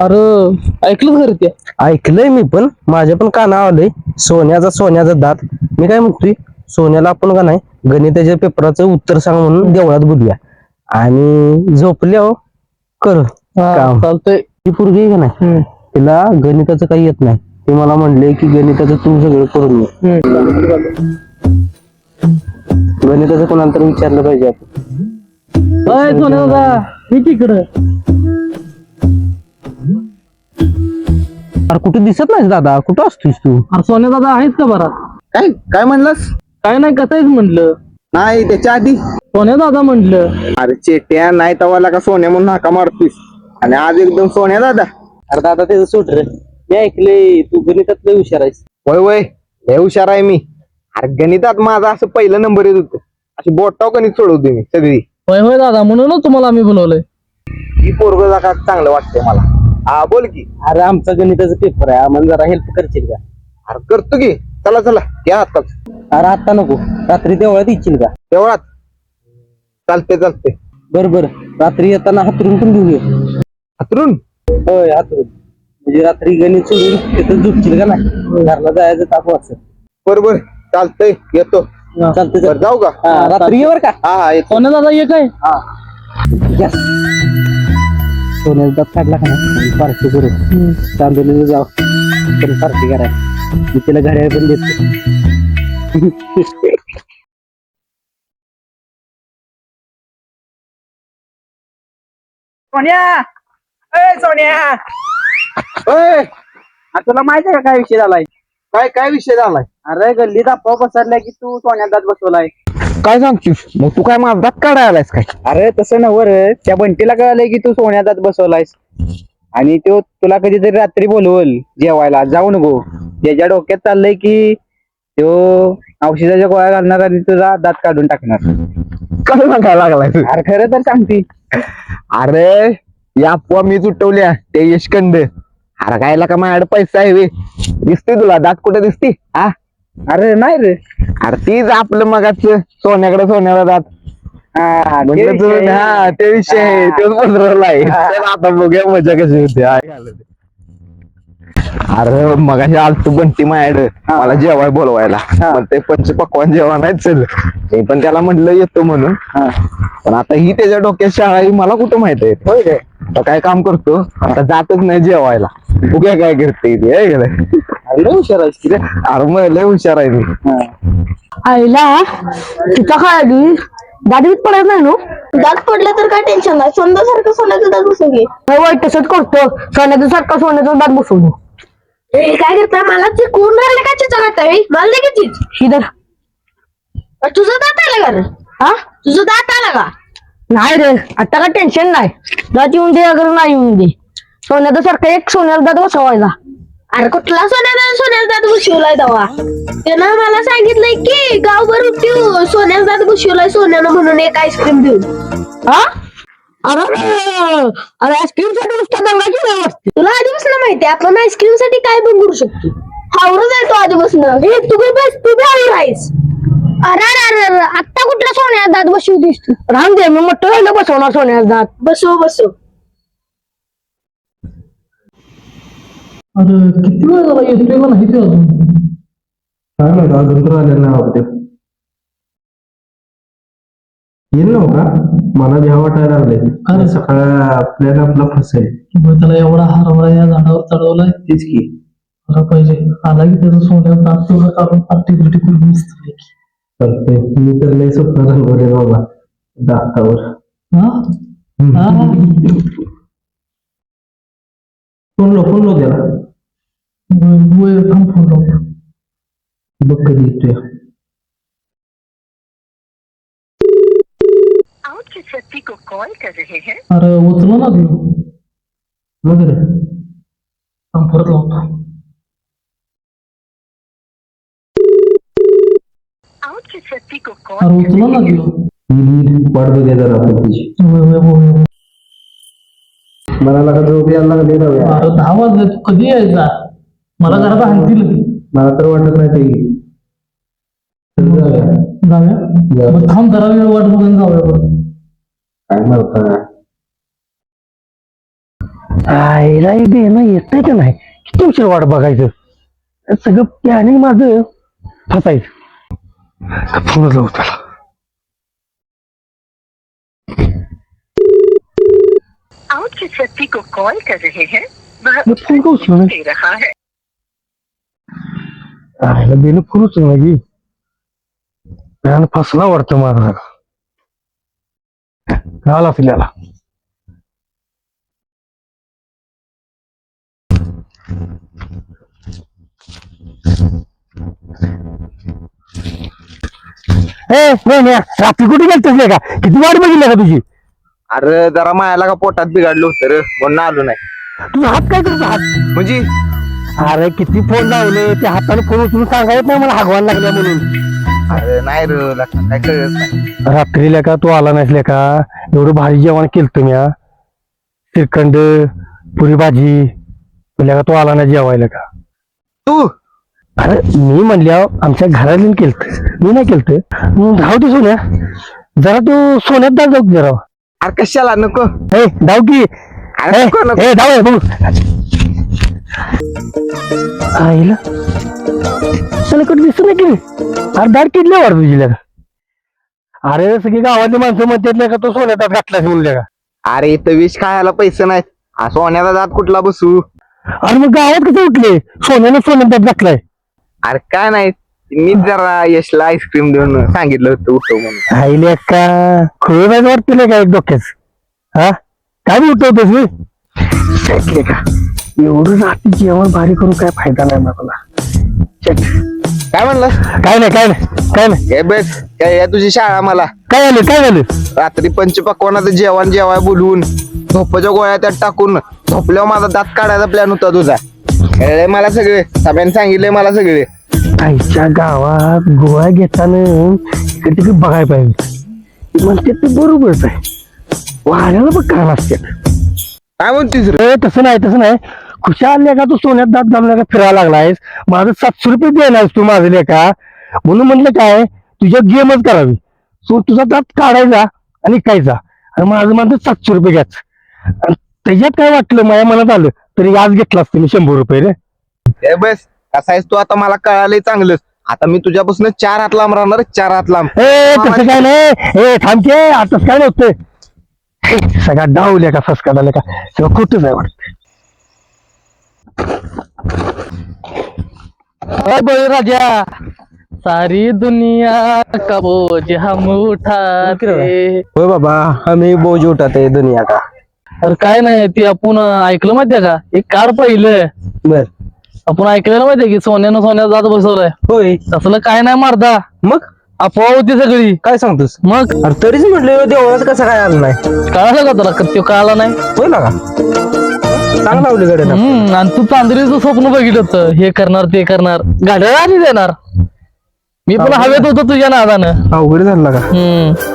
अरे ऐकलं खरं ते. ऐकलंय मी पण. माझ्या पण काना आलंय. सोन्याचा सोन्याचा दात. मी काय म्हणतोय? सोन्याला आपण का नाही गणिताच्या पेपराचं उत्तर सांग म्हणून देवळात बोलूया आणि झोपल्यावर कर. हा, काम. चालतंय. ती पोरगी आहे का नाही? हम्म, तिला गणिताचं काही येत नाही. ते मला म्हणले की गणिताचं तू सगळं करून ये हम्म. गणिताचं कोणाला तर विचारलं पाहिजे. आपण अय सोन्या दादा मी तिकडं. अरे कुठे दिसत नाही दादा? कुठं असतोस तू? अरे सोन्या दादा आहेत का बरा? काय? काय म्हणलास? काय नाही कसायच म्हणलं? नाही त्याच्या आधी. सोन्या दादा म्हणलं. अरे चेट्या नाही तवाला का सोन्या म्हणून हाका मारतोस. आणि आज एकदम सोन्या दादा. अरे दादा त्याचं सोड रे. मी ऐकलंय तू गणितात लय हुशार आहेस. वय वय लय हुशार आहे मी. अरे गणितात माझा असं पहिलं नंबर येत होतं. अशी बोटाव गणित सोडवते मी सगळी. होय होय दादा म्हणूनच तुम्हाला आम्ही बोलवलंय. ही पोरग का चांगलं वाटतंय मला. हा बोल की. अरे आमचा गणिताचा पेपर आहे. आम्हाला जरा हेल्प करशील का? अरे करतो की. चला चला. या हातात अरे आता नको. रात्री देवळात येशील का? तेवढाच चालते चालते बर बर. रात्री येताना हातरून पण घेऊन ये. हातरून? होय हातरून. म्हणजे रात्री गणित सोडून तिथं झोपशील का नाही? घरला जायचं ताप वाचत बरोबर चालतंय. येतो. चालतं बरं जाऊ का? हा रात्री ये बर का? हा हा येतो दादा ये काय? Yes. सोन्याचा दात काढला का नाही पार्टी करू. चांदोलीला जाऊ. तरी पार्टी करायला मी तिला घड्याळ पण देतो. सोन्या! ए सोन्या! ओय तुला माहिती आहे का काय विषय झालाय? काय काय विषय झालाय? अरे गल्लीत आपोआप पसरलाय की तू सोन्यात दात बसवलाय. काय सांगतोस? मग तू काय माझा काढायला आलायस काय? अरे तसं नवर त्या बंटीला कळालंय की तू सोन्यात बसवलायस. आणि तो तुला कधीतरी रात्री बोलवल जेवायला. जाऊ नको. त्याच्या डोक्यात चाललंय की तो औषधाच्या गोळ्या घालणार आणि तुझा दात काढून टाकणार. कसं सांगायला लागलाय तू? अरे खरं तर सांगती. अरे या अफवा मी सुटवल्या ते यशकंड अरे कायला का माझ्याकडे पैसा आहे वे. दिसते तुला दात कुठे दिसते? हा अरे नाही रे. अरे तीच आपलं मगाच सोन्याकडे सोन्याला दात. हा, ते म्हणलं तू- विषय. आहे. तोच बनवला आहे. चल आता बघूया मजा कशी होते. अरे मगाशी आलतो बंटी माझ्याकडे मला जेवाय बोलवायला. पण ते पंच पकवान जेवण नाही चल. मी पण त्याला म्हटलं येतो म्हणून. पण आता ही त्याच्या डोक्यात शाळा ही मला कुठं माहीत आहे? आता काय काम करतो? आता जातच नाही जेवायला. उद्या काय करते आहे लय हुशार रे. अरे मग लय हुशार आहे मी. आईला तिचा काय आली दादीत पडत नाही नो? दात पडले तर काय टेन्शन नाही. सोन्यासारखं सोन्याचं दात बसवली वाईट तसंच करतो. सोन्याचं सारखा सोन्याचा दात बसवतो काय करताय? मला ते कोण राहिले का चिचा करताय? मला दे की चीज शिदर तुझं दात आलं का रे? हा? तुझं दात आला का? नाही रे आता काय टेन्शन नाही. दात येऊन दे अगर नाही येऊन दे. सोन्याचा सारखा एक सोन्याचा दात बसवायचा अरे कुठला सोन्याचा सोन्याचा दात बसवलाय तेव्हा त्यानं मला सांगितलंय की गावभर उठ्यू सोन्याचा दात बसवलाय सोन्यानं म्हणून एक आईस्क्रीम देऊन. हा? अरे अरे आईस्क्रीमसाठी नुसता दंगा केला वाटते. तुला आधीपासून माहिती आपण आईस्क्रीमसाठी काय पण करू शकतो. हावरच आहे तो आधीपासून. हे तू काय बस तू बी हावर आहेस. अरे अरे अरे अरे आत्ता कुठला सोन्याचा दात बसवतीस तू? राम दे मी मोठं राहिलं बसवणार सोन्याचा दात. बसव बसव. अरे किती वेळ झाला येतोय का नाही ते अजून? काय माहिती अजून तर आलेलं नाही वाटते. येईल ना का मला भ्या वाटायला लागले अरे. सकाळ आपल्याला आपला फसेल मग त्याला एवढा हरवला या झाडावर चढवलाय तेच की आला पाहिजे आला की त्याचं सोन्याचं दात तेवढं काढून पार्टी बिर्टी मस्त पैकी. चालतंय मी तर लय स्वप्न रंगवले बाबा दातावर हा हा फ़ोन लो फ़ोन लो त्याला वय थांब फ़ोन लावतो बघ कधी येतोय कॉल कर रहे हैं। अरे उचलो ना रे थांब परत लावतो जिस व्यक्ति को कॉल अरे उचलो ना वाट बघूया जरा. मला लगा झोप यायला लागली ना अरे दहा वाजले तू कधी यायचा? मला घरात आणतील मला तर वाटत नाही ते. जाऊया. मग थांब जरा वेळ वाट बघून जाऊया बरं. काय आईला देणं येत का नाही? किती उशीर वाट बघायचं? सगळं प्लॅनिंग माझं. फसायचं. फोन जाऊ त्याला. आप जिस व्यक्ति को कॉल कर रहे हैं वह मी फोन का उचलू दे रहा है। आईला देणं फोन उचलणार की. प्लॅन फसला वाटतं माझा. असेल याला ए नाही रात्री कुठे गेलतेस का? किती वाट बघितली का तुझी? अरे जरा मायाला का पोटात बिघडलं होतं रे म्हणून आलो नाही. तुझा हात काय करतो हात? म्हणजे? अरे किती फोन लावले त्या हाताने फोन उचलून सांगायत नाही मला हागवायला लागल्या म्हणून. अरे नाही रे काय कळत नाही. रात्रीला का तू आला नसले का एवढं भारी जेवण केलं तुम्ही श्रीखंड पुरी भाजी तुला का तू आला नाही जेवायला का तू? अरे मी म्हणल्यावर आमच्या घरातून केलत. मी नाही केलत. मग राहू दे सोन्या. जरा तू सोन्यात दाव जाऊ जरा. अरे कशाला नको. हे धाव की. अरे नको नको. धाव बघू. आईला? त्याला कुठे दिसत नाही की अरे दार किडले वाढ तुझी अरे सगळी गावातली माणसं म्हणतात नाही का तो सोन्यात घातलास म्हणले का? अरे इथं विष खायला पैसे नाहीत. हा सोन्याचा जात कुठला बसू? अरे मग गावात कसं उठले? सोन्याने सोन्यात घातलाय. अरे काय नाही. मीच जरा यशला आईस्क्रीम देऊन सांगितलं होतं उठव म्हणून. आईले का? खुळ वाटतं का एक डोक्याच हा? काय उठवतोस मी का? एवढं रात्री जेवण भारी करून काय फायदा नाही मला. काय म्हणलं? काय नाही काय नाही काय नाही. बघ काय आहे तुझी शाळा मला. काय झालं काय झालं? रात्री पंचपक्वानाचं जेवण जेवाय बोलवून झोपाच्या गोळ्या त्यात टाकून झोपल्यावर माझा दात काढायचा प्लॅन होता तुझा. कळलंय मला सगळे. सगळ्यांनी सांगितलंय मला सगळे. आईच्या गावात गोळ्या घेताना इकडे तिकडे बघायला पाहिजे. म्हणते ते बरोबरच आहे. वाऱ्याला कान असते काय म्हणतीस रे? तसं नाही तसं नाही. खुशाल लेका तू सोन्यात दात घालून का फिरायला लागलायस? माझं सातशे रुपये देणार तू माझं लेका म्हणून म्हटलं काय? तुझ्या गेमच करावी. सो तुझा दात काढायचा आणि खायचा. आणि माझं माझं सातशे रुपये घ्यायचं आणि त्याच्यात काय वाटलं? माझ्या मनात आलं. तरी आज घेतला असतं मी शंभर रुपये रे. हे बस कसा आहेस तू? आता मला कळालंय चांगलंच. आता मी तुझ्यापासून चार हात लांब राहणार चार हात लांब. ए तसं काय नाही. ए थांबते आताच काय नव्हतं. हे, सगळा डावल्या का फसका का? सगळं खोटच आहे वाटत. राजा. सारी दुनिया का बोझ हम उठाते. होय बाबा आम्ही बोज उठत दुनिया का? अरे काय नाही ते आपण ऐकलं माहितीये का? एक कार पहिलं. बर. आपण ऐकलेलं माहितीये की सोन्यानं सोन्यात जात बसवलंय. होय. तसलं काय नाही मारदा मग? अफवा होती सगळी. काय सांगतोस? मग? अरे तरीच म्हटलं देवळात कसं काय आलं नाही? कळालं का तुला? त्यो कळाला नाही? होय ना का? चांगला हम्म आणि तू चांदरीचं स्वप्न बघितलं होतं हे करणार ते करणार. गाड्या आणि देणार. मी पण हवेत होतो तुझ्या नादानं. अवघड झाला का? हम्म.